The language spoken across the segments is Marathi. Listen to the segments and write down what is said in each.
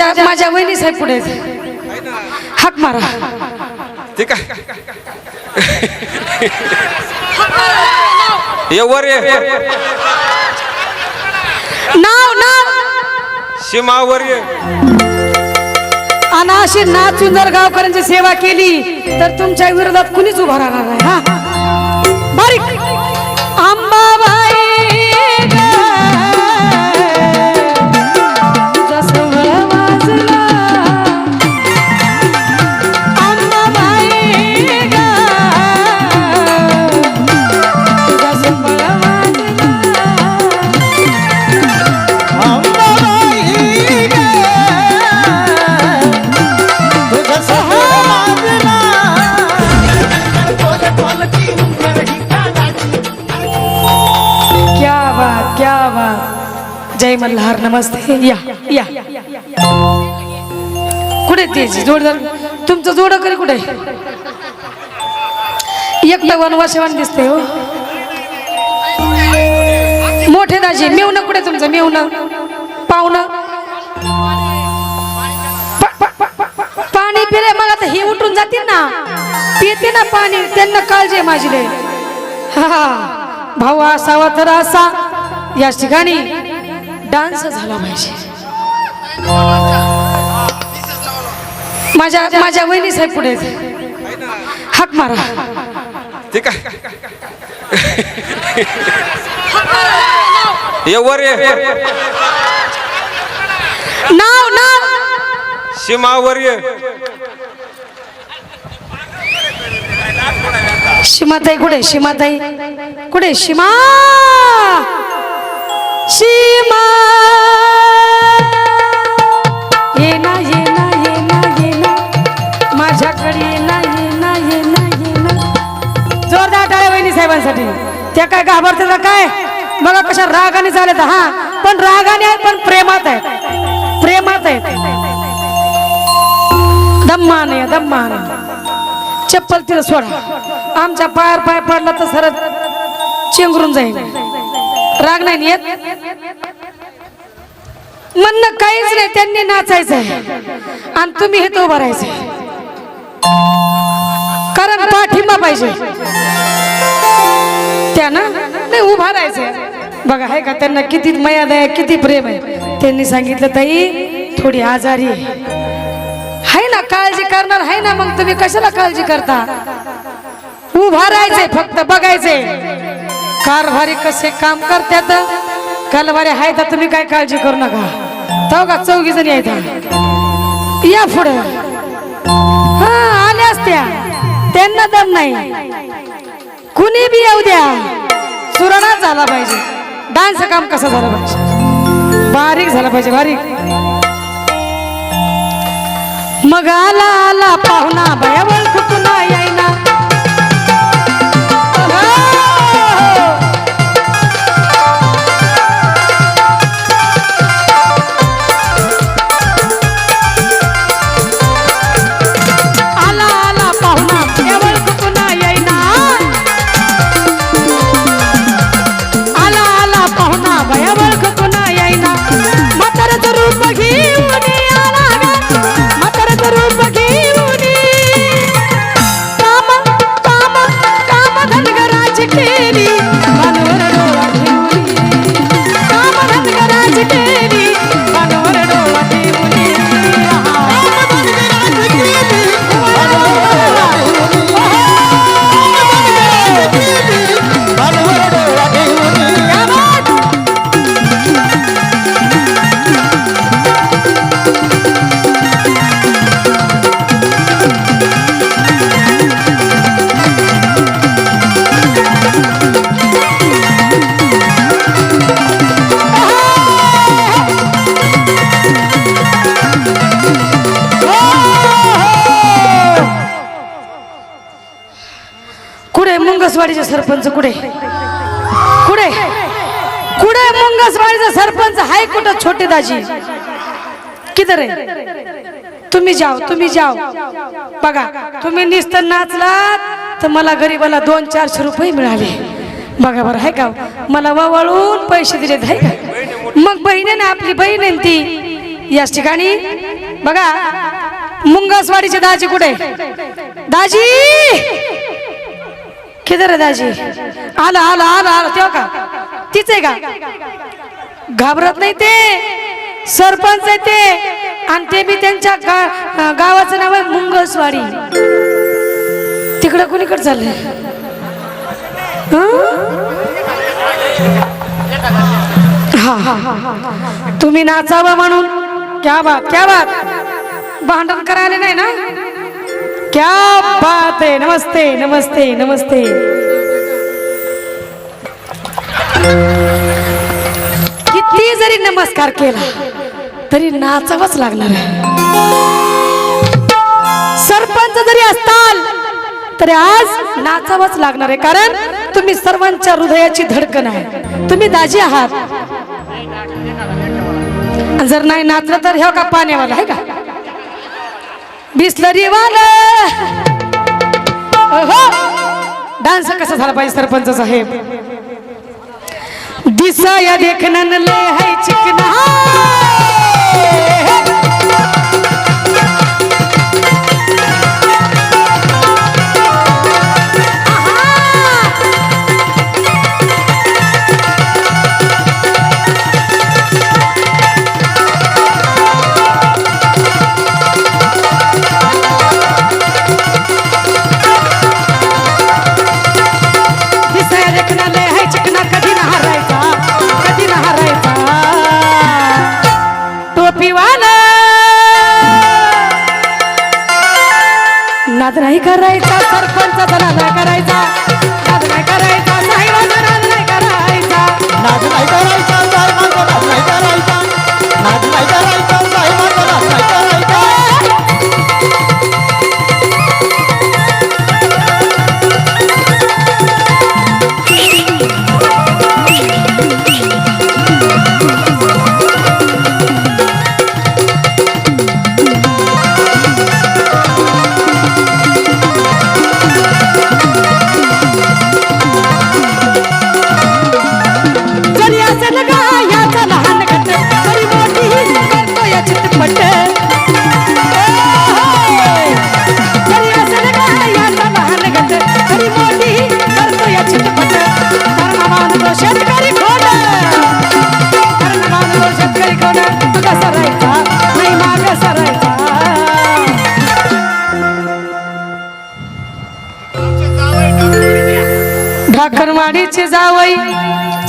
माझ्या माझ्या वहिनी साहेब पुढे हाक मारा. ठीक आहे. ये वर ये. नाव नाव. सीमावर ये. अशी नाचून जर गावकऱ्यांची सेवा केली तर तुमच्या विरोधात कुणीच उभा राहणार नाही हा? क्या बात। जय मल्हार नमस्ते। या या। कुठे त्याची जोडदार तुमचं जोड करे कुठे एकटा वनवासेवान दिसते हो. मोठे दाजी मेवणं कुठे तुमचं? मेवणं. पाहुणं. पाणी पिले मग आता हे उठून जातील ना. पिते ना पाणी. त्यांना काळजी आहे माझी हा, हा. भाऊ असावा तर असा. या ठिकाणी डान्स झाला पाहिजे. माझ्या माझ्या वहिनी साहेब पुढे हाक मारा. ठीक आहे. ये वर नाव नाव. सीमावर ये. शिमाताई कुठे शिमाताई कुठे शिमा साहेबांसाठी. त्या काय घाबरते काय? मला कशा रागाने चालत हा पण रागाने आहेत पण प्रेमात आहेत. प्रेमात आहेत. दम्माने दम्माने. चप्पल तिला सोडा. आमच्या पायावर पाय पडला तर सरळ चेंगरून जाईल राग नाही येत? म्हणणं काहीच नाही त्यांनी नाचायचंय. आणि तुम्ही हे तो उभं कारण पाठिंबा पाहिजे. त्यानं नाही उभा राहायचं बघा आहे का त्यांना किती मयाद आहे किती प्रेम आहे. त्यांनी सांगितलं ताई थोडी आजारी आहे. आहे ना काळजी करणार आहे ना मग तुम्ही कशाला काळजी करता? उभा राहायचंय फक्त बघायचंय. कारभारी कसे काम करतात? कलवारी आहे तर तुम्ही काय काळजी करू नका. तो का चौघी जणी आहेत. या पुढे. हा आल्या असत्या. त्यांना दम नाही. कुणी बी येऊ द्या. सुरणा झाला पाहिजे. डान्स काम कसं झालं पाहिजे? बारीक झालं पाहिजे बारीक. मग आला आला पाहुणा बयावळ मुंगसवाडीचे सरपंच कुठे? कुठे? कुठे मुंगसवाडीचा सरपंच? हाय कुठं छोटे दाजी? किधर आहे? तुम्ही जाओ तुम्ही जाओ. बघा तुम्ही निस्त नाचलात तर मला गरीबाला दोन चारशे रुपये मिळाले. बघा बरं आहे का? मला वळून पैसे दिलेत हाय का? मग बहिणीने आपली बहीण आहे ती? याच ठिकाणी? बघा मुंगसवाडीचे दाजी कुठे? दाजी! खिदर दाजी? आलं आलं आलं आलं तेव्हा का? तीच आहे का? घाबरत नाही ते. सरपंच आहे ते. आणि ते बी त्यांच्या गा- गावाचं नाव आहे मुंगसवाडी. तिकडं कुणीकडे चाललंय? हा हा हा. तुम्ही नाचावं म्हणून. क्या बात क्या बात. भांडण करायला नाही ना? क्या बात आहे नमस्ते नमस्ते नमस्ते। किती जरी नमस्कार केला तरी नाचावंच लागणार आहे. सरपंच जरी असताल तरी आज नाचावंच लागणार आहे. कारण तुम्ही सर्वांच्या हृदयाची धडकन आहे. तुम्ही दाजी आहात. जर नाही नाचलं तर हे का पाण्यावाला आहे का? बिस्लरी वाला. हो डान्स कसा झाला पाहिजे सरपंच साहेब? दिसाया देखनन ले है चिकना. नाद नाही करायचा सरपंचाचा नाद नाही करायचा. नाद नाही करायचा साहेबाचा नाद नाही करायचा. नाच नाही करायचा.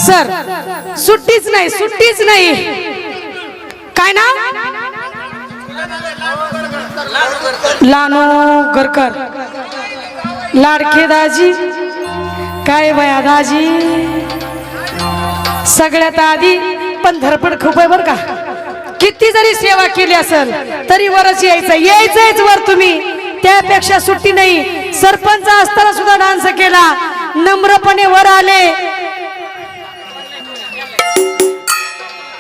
सर सुट्टीच नाही सुट्टीच नाही. काय ना लानू गरकर लाडके दाजी. काय बया दाजी? सगळ्यात आधी पण धडपड खूप आहे बर का. किती जरी सेवा केली असेल तरी वरच यायचं. यायचंच वर तुम्ही. त्यापेक्षा सुट्टी नाही. सरपंच असताना सुद्धा डान्स केला. नम्रपणे वर आले.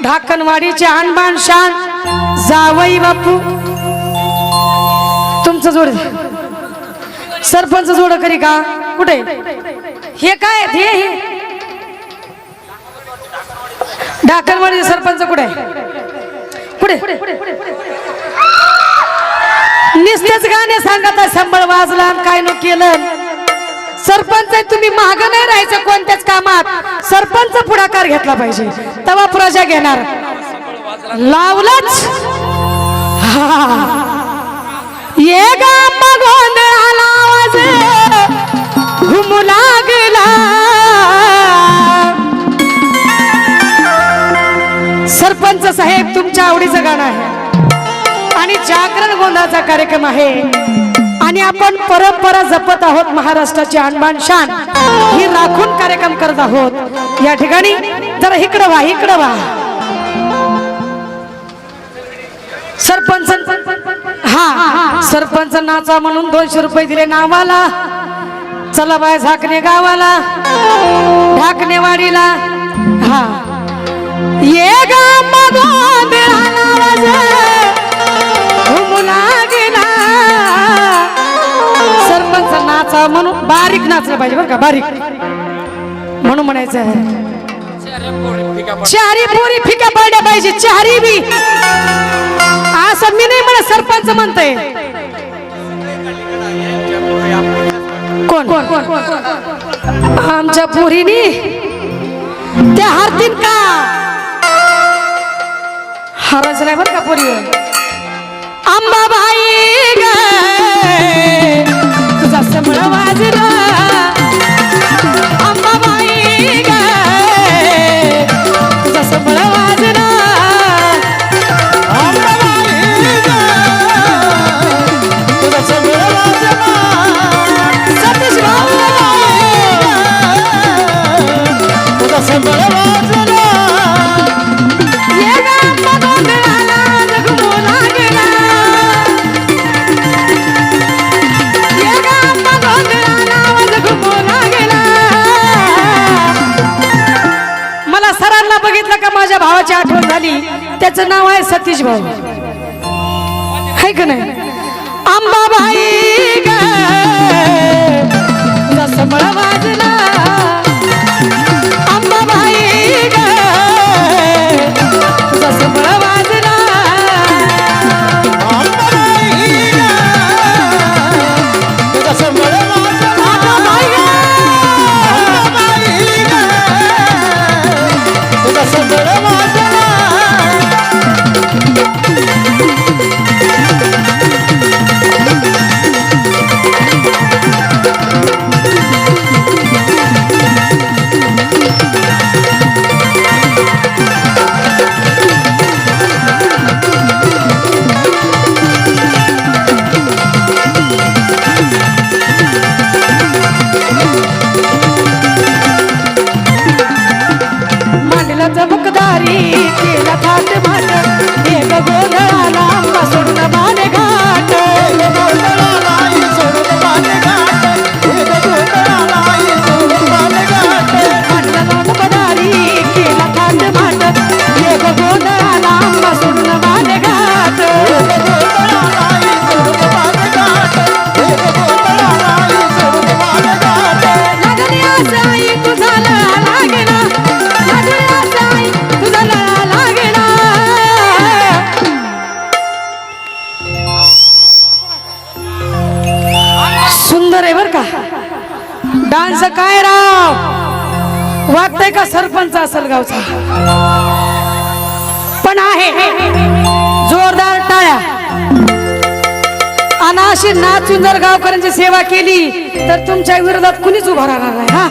ढाकणवाडीचे आणबाण शान जावई बापू. तुमचं जोड सरपंच जोड करी का? कुठे? हे काय हे ढाकणवाडीचे सरपंच कुठे? कुठे? नुसतेच गाणे सांगत संबळ वाजला आणि काय नो केलं? सरपंच आहे तुम्ही माग नाही राहायचं कोणत्याच कामात. सरपंच पुढाकार घेतला पाहिजे. तेव्हा प्रजा घेणार. लावलंच. हा. ये गोंधळाला आवाज. घुमू लागला. सरपंच साहेब तुमच्या आवडीचं गाणं आहे. आणि जागरण गोंधळाचा कार्यक्रम आहे. आणि आपण परंपरा जपत आहोत महाराष्ट्राची आणबाण शान. ही राखून कार्यक्रम करत आहोत. या ठिकाणी जरा इकडं व्हा इकडं व्हा. सरपंच हा सरपंच नाचा म्हणून दोनशे रुपये दिले नावाला. चला बाय झाकणे गावाला ढाकणे वाडीला. हा. ये गाम गोंधळाला नाचा म्हणून बारीक नाचलं पाहिजे बरं का बारीक. म्हणून म्हणायचं आहे. चारी पोरी फिका पडल्या पाहिजे चारी बी. असं मी नाही म्हणत सरपंच म्हणते कोण? आमच्या पुरीनी. त्या हरतील का? हरच बरं का पोरी. अंबाबाई ग. त्याचं नाव आहे सतीश भाऊ. आहे का नाही? सुंदर आहे बर का? डान्स काय राव? वाटतंय का सरपंच असेल गावचा? पण आहे. जोरदार टाळ्या. आणि अशी नाचून जर गावकऱ्यांची सेवा केली तर तुमच्या विरोधात कुणीच उभा राहणार नाही हा?